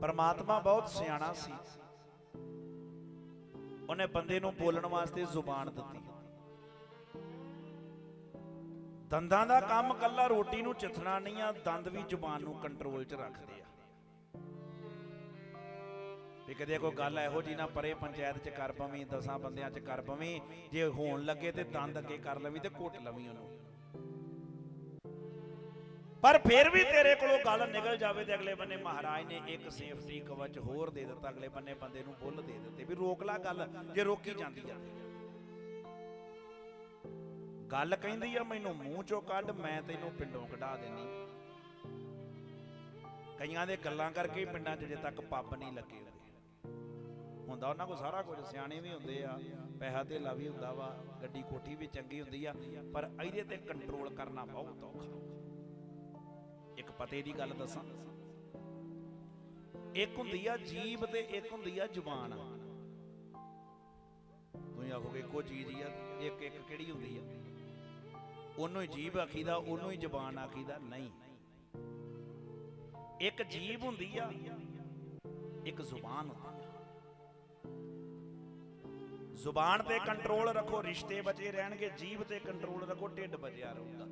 ਪਰਮਾਤਮਾ ਬਹੁਤ ਸਿਆਣਾ ਸੀ। ਉਹਨੇ ਬੰਦੇ ਨੂੰ ਬੋਲਣ ਵਾਸਤੇ ਜ਼ੁਬਾਨ ਦਿੱਤੀ। ਦੰਦਾਂ ਦਾ ਕੰਮ ਕੱਲਾ ਰੋਟੀ ਨੂੰ ਚਿੱਥਣਾ ਨਹੀਂ ਆ, ਦੰਦ ਵੀ ਜ਼ੁਬਾਨ ਨੂੰ ਕੰਟਰੋਲ 'ਚ ਰੱਖਦੇ ਆ। ਵੀ ਕਦੇ ਕੋਈ ਗੱਲ ਇਹੋ ਜੀ ਨਾ ਪਰੇ ਪੰਚਾਇਤ 'ਚ ਕਰ ਪਵੀਂ, ਦਸਾਂ ਬੰਦਿਆਂ 'ਚ ਕਰ ਪਵੀਂ, ਜੇ ਹੋਣ ਲੱਗੇ ਤੇ ਦੰਦ ਅੱਗੇ ਕਰ ਲਵੀਂ ਤੇ ਘੁੱਟ ਲਵੀਂ ਉਹਨੂੰ। ਪਰ ਫਿਰ ਵੀ ਤੇਰੇ ਕੋਲੋਂ ਗੱਲ ਨਿਕਲ ਜਾਵੇ ਤੇ ਅਗਲੇ ਬੰਨੇ ਮਹਾਰਾਜ ਨੇ ਇੱਕ ਸੇਫਟੀ ਕਵਚ ਹੋਰ ਦੇ ਦਿੱਤਾ, ਅਗਲੇ ਬੰਨੇ ਬੰਦੇ ਨੂੰ ਬੁੱਲ ਦੇ ਦਿੱਤੇ, ਵੀ ਰੋਕ ਲਾ ਗੱਲ, ਜੇ ਰੋਕੀ ਜਾਂਦੀ ਆ। ਗੱਲ ਕਹਿੰਦੀ ਆ, ਮੈਨੂੰ ਮੂੰਹ ਚੋਂ ਕੱਢ, ਮੈਂ ਤੈਨੂੰ ਪਿੰਡੋਂ ਕਢਾ ਦੇਣੀ ਕਈਆਂ ਦੇ ਗੱਲਾਂ ਕਰਕੇ ਪਿੰਡਾਂ 'ਚ ਜੇ ਤੱਕ ਪੱਬ ਨਹੀਂ ਲੱਗੇ ਹੁੰਦਾ ਉਹਨਾਂ ਕੋਲ ਸਾਰਾ ਕੁਝ, ਸਿਆਣੇ ਵੀ ਹੁੰਦੇ ਆ, ਪੈਸਾ ਧੇਲਾ ਵੀ ਹੁੰਦਾ ਵਾ, ਗੱਡੀ ਕੋਠੀ ਵੀ ਚੰਗੀ ਹੁੰਦੀ ਆ, ਪਰ ਇਹਦੇ ਤੇ ਕੰਟਰੋਲ ਕਰਨਾ ਬਹੁਤ ਔਖਾ। ਪਤੇ ਦੀ ਗੱਲ ਦੱਸਾਂ। ਇੱਕ ਹੁੰਦੀ ਆ ਜੀਬ ਤੇ ਇੱਕ ਹੁੰਦੀ ਆ ਜ਼ੁਬਾਨ। ਤੁਸੀਂ ਆਖੋਗੇ ਇੱਕੋ ਚੀਜ਼ ਹੀ ਆ, ਇੱਕ ਇੱਕ ਕਿਹੜੀ ਹੁੰਦੀ ਆ? ਉਹਨੂੰ ਹੀ ਜੀਬ ਆਖੀਦਾ, ਉਹਨੂੰ ਹੀ ਜ਼ੁਬਾਨ ਆਖੀਦਾ, ਨਹੀਂ। ਇੱਕ ਜੀਬ ਹੁੰਦੀ ਆ, ਇੱਕ ਜ਼ੁਬਾਨ ਹੁੰਦੀ ਆ। ਜ਼ੁਬਾਨ ਤੇ ਕੰਟਰੋਲ ਰੱਖੋ, ਰਿਸ਼ਤੇ ਬਚੇ ਰਹਿਣਗੇ, ਜੀਬ ਤੇ ਕੰਟਰੋਲ ਰੱਖੋ, ਢਿੱਡ ਬਚਿਆ ਰਹੂਗਾ।